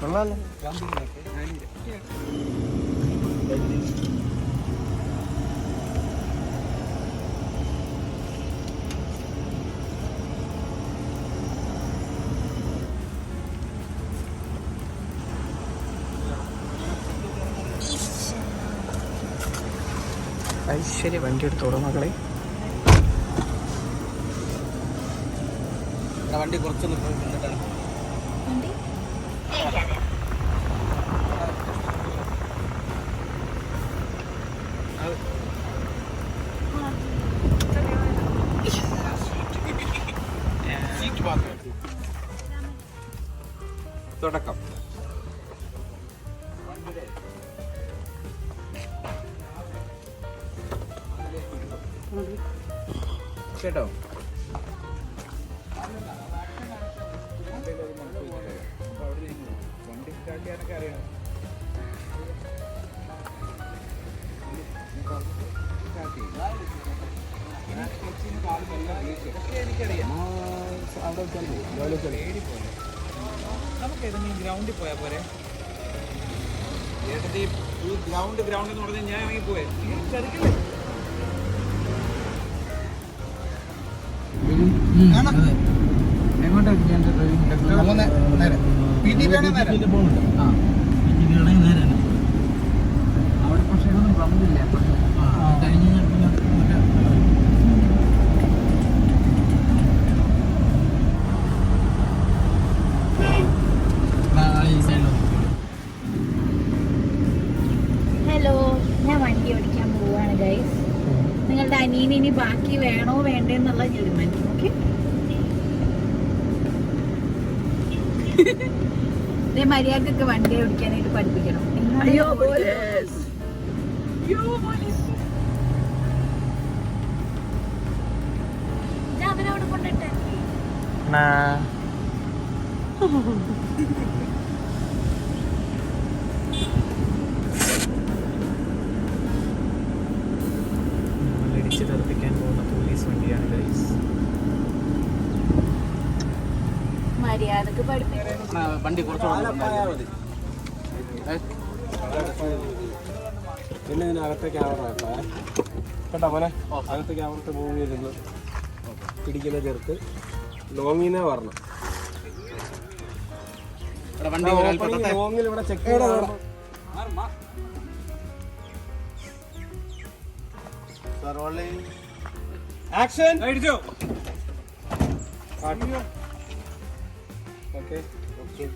കൊള്ളാലോ. ഐശ്വര്യ വണ്ടി എടുത്തോളൂ മകളെ. വണ്ടി കുറച്ചൊന്ന് നിന്നിട്ടാണ്. തുടക്കം. കേട്ടോ? വണ്ടി അറിയണം. നമുക്ക് ഏതെങ്കിലും ഗ്രൗണ്ടിൽ പോയാൽ പോരെ ഏട്ടത്തി ഗ്രൗണ്ട് ഗ്രൗണ്ട് എന്ന് പറഞ്ഞാൽ ഞാൻ ഇറങ്ങി പോയെ എനിക്കറിയില്ലേ അവിടെ പക്ഷേ ഒന്നും വന്നില്ല കഴിഞ്ഞ ഹലോ ഞാൻ വണ്ടി ഓടിക്കാൻ പോവാണ് ഗൈസ് നിങ്ങളുടെ അനിയന് ഇനി ബാക്കി വേണോ വേണ്ടേ എന്നുള്ള തീരുമാനിക്കും ഓക്കെ മര്യാദക്കൊക്കെ വണ്ടി ഓടിക്കാനായിട്ട് പഠിപ്പിക്കണം. അയ്യോ പോലീസ്. അയ്യോ പോലീസ്. അവനവിടെ കൊണ്ടിട്ടെ മര്യാദയ്ക്ക് പഠിപ്പിക്കണം. വണ്ടി കുറച്ചുകൂടെ പിന്നെ ഇതിനകത്തെ ക്യാമറ കേട്ടോ. മോനെ? അകത്തെ ക്യാമറ മൂവ് ചെയ്തിരുന്നു പിടിക്കുന്ന ചെറുത്ത് ലോങ്ങിനെ വരണം. ലോങ്ങിൽ ഇവിടെ ചെക്ക് ചെയ്യണം. Action okay okay